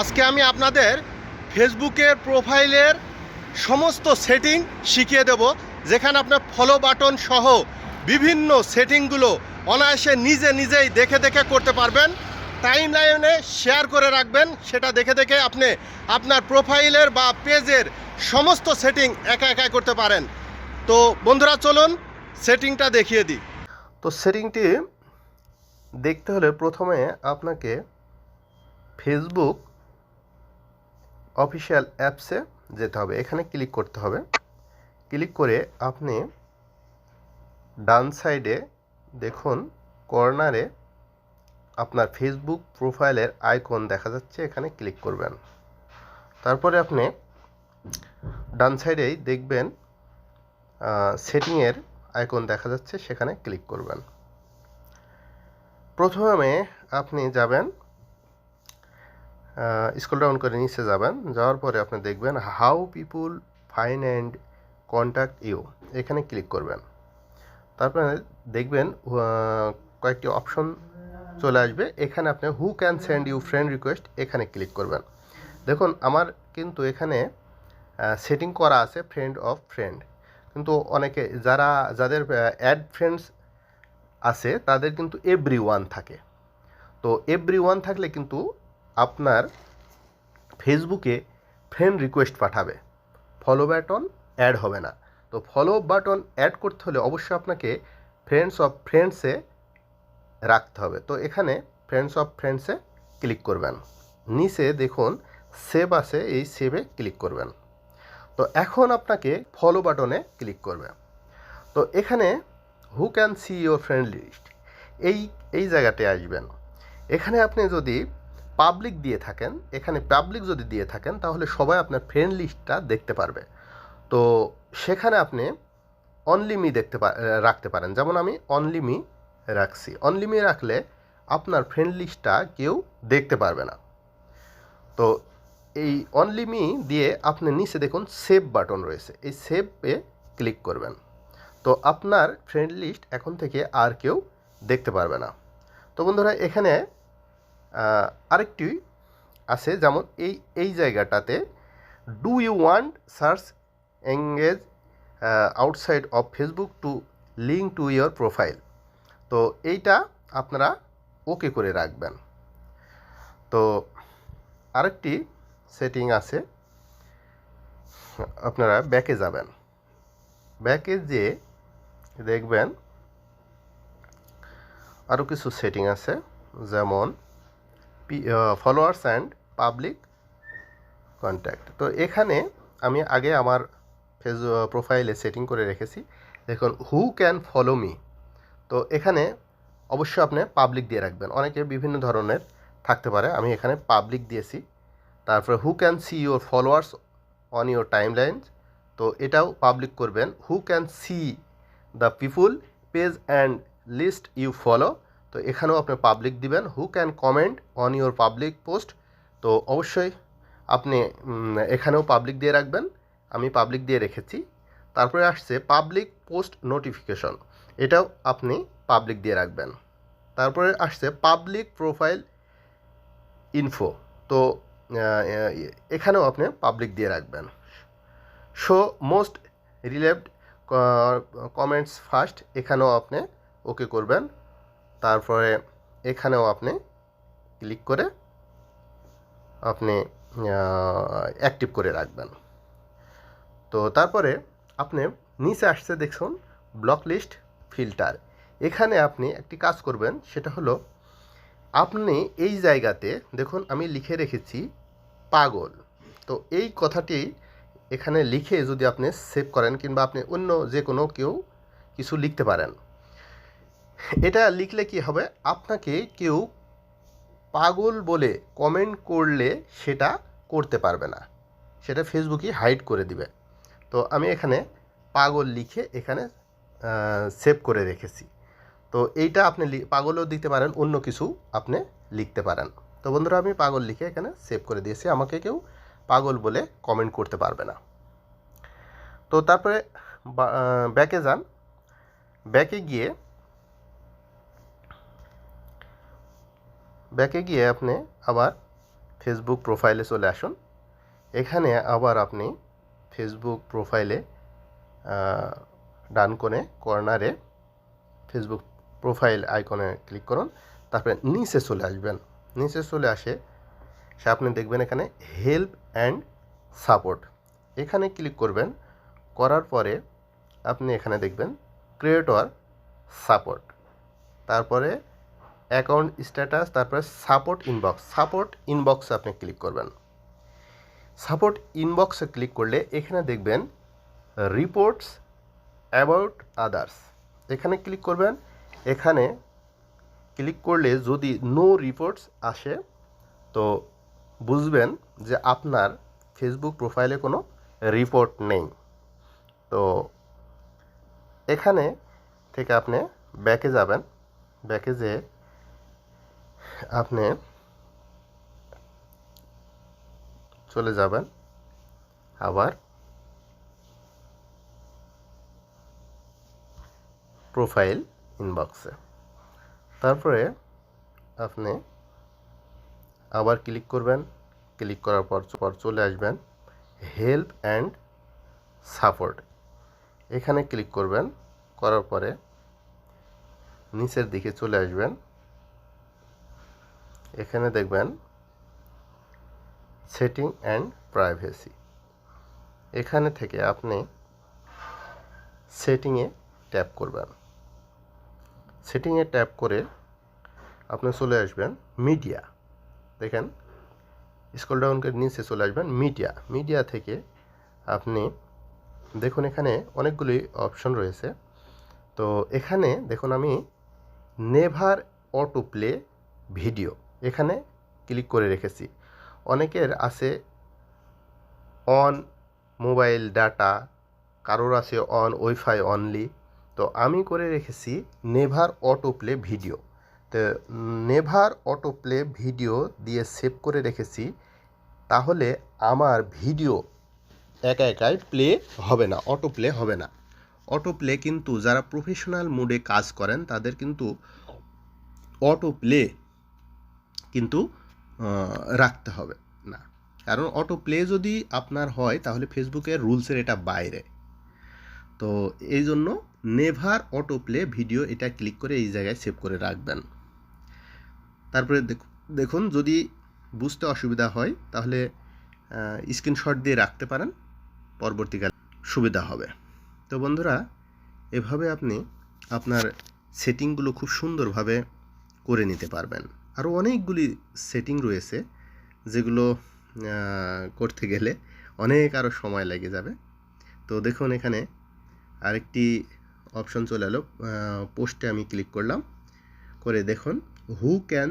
আজকে আমি আপনাদের ফেসবুকের প্রোফাইলের সমস্ত সেটিং শিখিয়ে দেব, যেখানে আপনার ফলো বাটন সহ বিভিন্ন সেটিংগুলো অনায়াসে নিজে নিজেই দেখে দেখে করতে পারবেন। টাইম লাইনে শেয়ার করে রাখবেন, সেটা দেখে দেখে আপনি আপনার প্রোফাইলের বা পেজের সমস্ত সেটিং একা একা করতে পারেন। তো বন্ধুরা, চলুন সেটিংটা দেখিয়ে দিই। তো সেটিংটি দেখতে হলে প্রথমে আপনাকে ফেসবুক অফিসিয়াল অ্যাপসে যেতে হবে। এখানে ক্লিক করতে হবে। ক্লিক করে আপনি ডান সাইডে দেখুন, কর্নারে আপনার ফেসবুক প্রোফাইলের আইকন দেখা যাচ্ছে, এখানে ক্লিক করবেন। তারপরে আপনি ডান সাইডেই দেখবেন সেটিংয়ের আইকন দেখা যাচ্ছে, সেখানে ক্লিক করবেন। প্রথমে আপনি যাবেন স্কুল ডাউন করে নিচে যাবেন, যাওয়ার পরে আপনি দেখবেন how people find and contact you এখানে ক্লিক করবেন। তারপরে দেখবেন কয়েকটি অপশন চলে আসবে, এখানে আপনি who can send you friend request এখানে ক্লিক করবেন। দেখুন, আমার কিন্তু এখানে সেটিং করা আছে ফ্রেন্ড অফ ফ্রেন্ড কিন্তু অনেকে যারা, যাদের অ্যাড ফ্রেন্ডস আছে, তাদের কিন্তু এভরি ওয়ান থাকে। তো এভরি ওয়ান থাকলে কিন্তু আপনার ফেসবুকে ফ্রেন্ড রিকোয়েস্ট পাঠাবে। ফলো বাটন অ্যাড হবে না। তো ফলো বাটন অ্যাড করতে হলে অবশ্যই আপনাকে ফ্রেন্ডস অফ ফ্রেন্ডসে রাখতে হবে। তো এখানে ফ্রেন্ডস অফ ফ্রেন্ডসে ক্লিক করবেন। নিচে দেখুন সেভ আছে, এই সেভে ক্লিক করবেন। তো এখন আপনাকে ফলো বাটনে ক্লিক করবে। তো এখানে who can see your friend list এই এই জায়গাতে আসবেন। এখানে আপনি যদি পাবলিক দিয়ে থাকেন, এখানে পাবলিক যদি দিয়ে থাকেন, তাহলে সবাই আপনার ফ্রেন্ড লিস্টটা দেখতে পারবে। তো সেখানে আপনি অনলি মি দেখতে রাখতে পারেন। যেমন আমি অনলি মি রাখছি। অনলি মি রাখলে আপনার ফ্রেন্ড লিস্টটা কেউ দেখতে পারবে না। তো এই অনলি মি দিয়ে আপনি নিচে দেখুন সেভ বাটন রয়েছে। এই সেভে ক্লিক করবেন। তো আপনার ফ্রেন্ড লিস্ট এখন থেকে আর কেউ দেখতে পারবে না। তো বন্ধুরা, এখানে আরেকটি আছে যেমন এই এই জায়গাটাতে do you want search engines outside of Facebook to link to your profile তো এইটা আপনারা ওকে করে রাখবেন। তো আরেকটি সেটিং আছে, আপনারা ব্যাকে যাবেন। ব্যাকে যে দেখবেন আরও কিছু সেটিং আছে, যেমন ফলোয়ার্স অ্যান্ড পাবলিক কন্ট্যাক্ট তো এখানে আমি আগে আমার ফেস প্রোফাইলে সেটিং করে রেখেছি। দেখুন হু ক্যান ফলো মি তো এখানে অবশ্যই আপনি পাবলিক দিয়ে রাখবেন। অনেকে বিভিন্ন ধরনের থাকতে পারে। আমি এখানে পাবলিক দিয়েছি। তারপরে who can see your followers on your time তো এটাও পাবলিক করবেন। Who can see the people page and list you follow তো এখানেও আপনি পাবলিক দিবেন। Who can comment on your public post তো অবশ্যই আপনি এখানেও পাবলিক দিয়ে রাখবেন। আমি পাবলিক দিয়ে রেখেছি। তারপরে আসছে পাবলিক পোস্ট নোটিফিকেশন এটাও আপনি পাবলিক দিয়ে রাখবেন। তারপরে আসছে পাবলিক প্রোফাইল ইনফো তো এখানেও আপনি পাবলিক দিয়ে রাখবেন। Show most relevant comments first এখানেও আপনি ওকে করবেন। তারপরে এখানেও আপনি ক্লিক করে আপনি অ্যাক্টিভ করে রাখবেন। তো তারপরে আপনি নিচে আসছে দেখুন ব্লক লিস্ট ফিল্টার এখানে আপনি একটি কাজ করবেন, সেটা হলো আপনি এই জায়গাতে দেখুন আমি লিখে রেখেছি পাগল। তো এই কথাটি এখানে লিখে যদি আপনি সেভ করেন কিংবা আপনি অন্য যে কোনো কেউ কিছু লিখতে পারেন। এটা লিখলে কি হবে? আপনাকে কেউ পাগল বলে কমেন্ট করলে সেটা করতে পারবে না। সেটা ফেসবুকে হাইড করে দিবে। তো আমি এখানে পাগল লিখে এখানে সেভ করে রেখেছি। তো এইটা আপনি পাগলও দিতে পারেন, অন্য কিছু আপনি লিখতে পারেন। তো বন্ধুরা, আমি পাগল লিখে এখানে সেভ করে দিয়েছি। আমাকে কেউ পাগল বলে কমেন্ট করতে পারবে না। তো তারপরে ব্যাকে যান। ব্যাকে গিয়ে ব্যাকে গিয়ে আপনি আবার ফেসবুক প্রোফাইলে চলে আসুন। এখানে আবার আপনি ফেসবুক প্রোফাইলে ডান কোণে কর্নারে ফেসবুক প্রোফাইল আইকনে ক্লিক করুন। তারপরে নিচে চলে আসবেন। নিচে চলে আসে, সে আপনি দেখবেন এখানে হেল্প অ্যান্ড সাপোর্ট এখানে ক্লিক করবেন, করার পরে আপনি এখানে দেখবেন ক্রিয়েটর সাপোর্ট তারপরে অ্যাকাউন্ট স্ট্যাটাস, তারপরে সাপোর্ট ইনবক্স। সাপোর্ট ইনবক্সে আপনি ক্লিক করবেন। সাপোর্ট ইনবক্সে ক্লিক করলে এখানে দেখবেন রিপোর্টস অ্যাবাউট আদার্স। এখানে ক্লিক করবেন। এখানে ক্লিক করলে যদি নো রিপোর্টস আসে, তো বুঝবেন যে আপনার ফেসবুক প্রোফাইলে কোনো রিপোর্ট নেই। তো এখানে থেকে আপনি ব্যাকে যাবেন। ব্যাকে যেয়ে আপনি চলে যাবেন আবার প্রোফাইল ইনবক্সে। তারপরে আপনি আবার ক্লিক করবেন। ক্লিক করার পর পর চলে আসবেন হেল্প অ্যান্ড সাপোর্ট। এখানে ক্লিক করবেন, করার পরে নিচের দিকে চলে আসবেন। এখানে দেখবেন সেটিং অ্যান্ড প্রাইভেসি এখানে থেকে আপনি সেটিংয়ে ট্যাপ করবেন। সেটিংয়ে ট্যাপ করে আপনি চলে আসবেন মিডিয়া দেখেন স্ক্রল ডাউন করে নিচে চলে আসবেন মিডিয়া মিডিয়া থেকে আপনি, দেখুন এখানে অনেকগুলি অপশন রয়েছে। তো এখানে দেখুন আমি নেভার অটো প্লে ভিডিও। এখানে ক্লিক করে রেখেছি। অনেকের আছে অন মোবাইল ডাটা কারোর আছে অন ওয়াইফাই অনলি তো আমি করে রেখেছি নেভার অটো প্লে ভিডিও তো নেভার অটো প্লে ভিডিও দিয়ে সেভ করে রেখেছি, তাহলে আমার ভিডিও একা একাই প্লে হবে না অটো প্লে হবে না। অটো প্লে কিন্তু যারা প্রফেশনাল মোডে কাজ করেন, তাদের কিন্তু অটো প্লে কিন্তু রাখতে হবে। না। কারণ অটো প্লে যদি আপনার হয়, তাহলে ফেসবুকের রুলসের এটা বাইরে। তো এই জন্য নেভার অটো প্লে ভিডিও এটা ক্লিক করে এই জায়গায় সেভ করে রাখবেন। তারপরে দেখ- দেখুন যদি বুঝতে অসুবিধা হয়, তাহলে স্ক্রিনশট দিয়ে রাখতে পারেন। পরবর্তীকালে সুবিধা হবে। তো বন্ধুরা, এভাবে আপনি আপনার সেটিংগুলো খুব সুন্দরভাবে করে নিতে পারবেন। আরও অনেকগুলি সেটিং রয়েছে, যেগুলো করতে গেলে অনেক আরও সময় লেগে যাবে। তো দেখুন এখানে আরেকটি অপশন চলে এলো পোস্টে আমি ক্লিক করলাম। করে দেখুন who can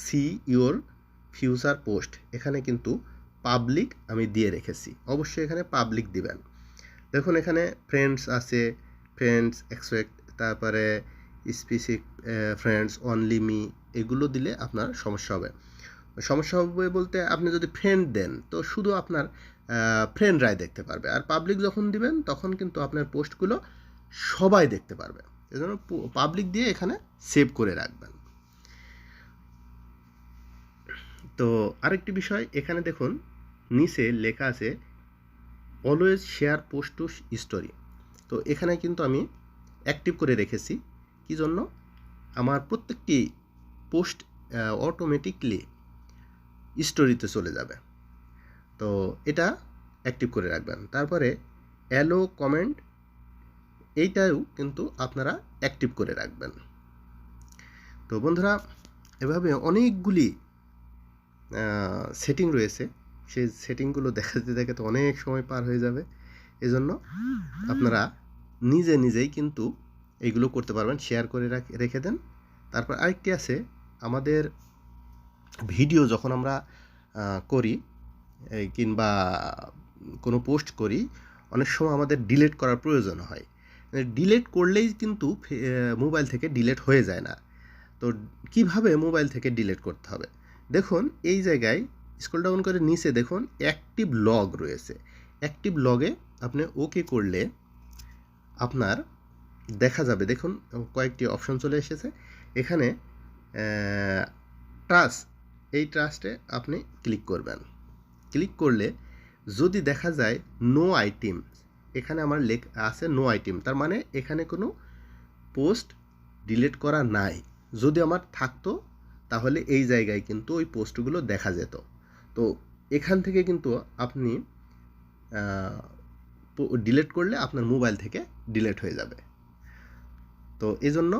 see your future post এখানে কিন্তু পাবলিক আমি দিয়ে রেখেছি। অবশ্যই এখানে পাবলিক দিবেন। দেখুন এখানে ফ্রেন্ডস আছে ফ্রেন্ডস এক্সপেক্ট তারপরে স্পেসিফিক ফ্রেন্ডস অনলি মি এগুলো দিলে আপনার সমস্যা হবে। সমস্যা হবে বলতে আপনি যদি ফ্রেন্ড দেন, তো শুধু আপনার ফ্রেন্ডরাই দেখতে পারবে। আর পাবলিক যখন দিবেন, তখন কিন্তু আপনার পোস্টগুলো সবাই দেখতে পারবে। এজন্য পাবলিক দিয়ে এখানে সেভ করে রাখবেন। তো আরেকটি বিষয়, এখানে দেখুন, নিচে লেখা আছে always share post to story তো এখানে কিন্তু আমি অ্যাক্টিভ করে রেখেছি। কি জন্য? আমার প্রত্যেকটি পোস্ট অটোমেটিকলি স্টোরিতে চলে যাবে। তো এটা অ্যাক্টিভ করে রাখবেন। তারপরে অ্যালো কমেন্ট এইটাও কিন্তু আপনারা অ্যাক্টিভ করে রাখবেন। তো বন্ধুরা, এভাবে অনেকগুলি সেটিং রয়েছে। সেই সেটিংগুলো দেখাতে দেখাতে অনেক সময় পার হয়ে যাবে। এজন্য আপনারা নিজে নিজেই কিন্তু এইগুলো করতে পারবেন শেয়ার করে রাখ- দেন। তারপর আরেকটি আছে, আমাদের ভিডিও যখন আমরা করি কিংবা কোনো পোস্ট করি, অনেক সময় আমাদের ডিলেট করার প্রয়োজন হয়। ডিলেট করলেই কিন্তু মোবাইল থেকে ডিলেট হয়ে যায় না। তো কীভাবে মোবাইল থেকে ডিলেট করতে হবে? দেখুন, এই জায়গায় স্ক্রল ডাউন করে নিচে দেখুন অ্যাক্টিভ লগ রয়েছে। অ্যাক্টিভ লগে আপনি ওকে করলে আপনার দেখা যাবে। দেখুন কয়েকটি অপশন চলে এসেছে। এখানে টাচ এই ট্রাস্টে আপনি ক্লিক করবেন। ক্লিক করলে যদি দেখা যায় নো আইটেম এখানে আমার লেখ, আছে নো আইটেম তার মানে এখানে কোনো পোস্ট ডিলিট করা নাই। যদি আমার থাকতো, তাহলে এই জায়গায় কিন্তু ওই পোস্টগুলো দেখা যেত। তো এখান থেকে কিন্তু আপনি ডিলিট করলে আপনার মোবাইল থেকে ডিলেট হয়ে যাবে। তো এই জন্য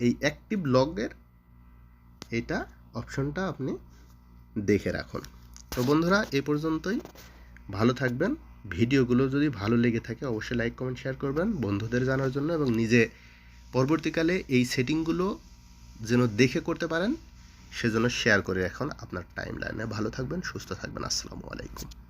এই অ্যাক্টিভ লগের এটা অপশনটা আপনি দেখে রাখুন। তো বন্ধুরা, এ পর্যন্তই। ভালো থাকবেন। ভিডিওগুলো যদি ভালো লেগে থাকে, অবশ্যই লাইক কমেন্ট শেয়ার করবেন বন্ধুদের জানার জন্য এবং নিজে পরবর্তীকালে এই সেটিংগুলো যেন দেখে করতে পারেন, সেজন্য শেয়ার করে এখন আপনার টাইম লাইনে ভালো থাকবেন, সুস্থ থাকবেন। আসসালামু আলাইকুম।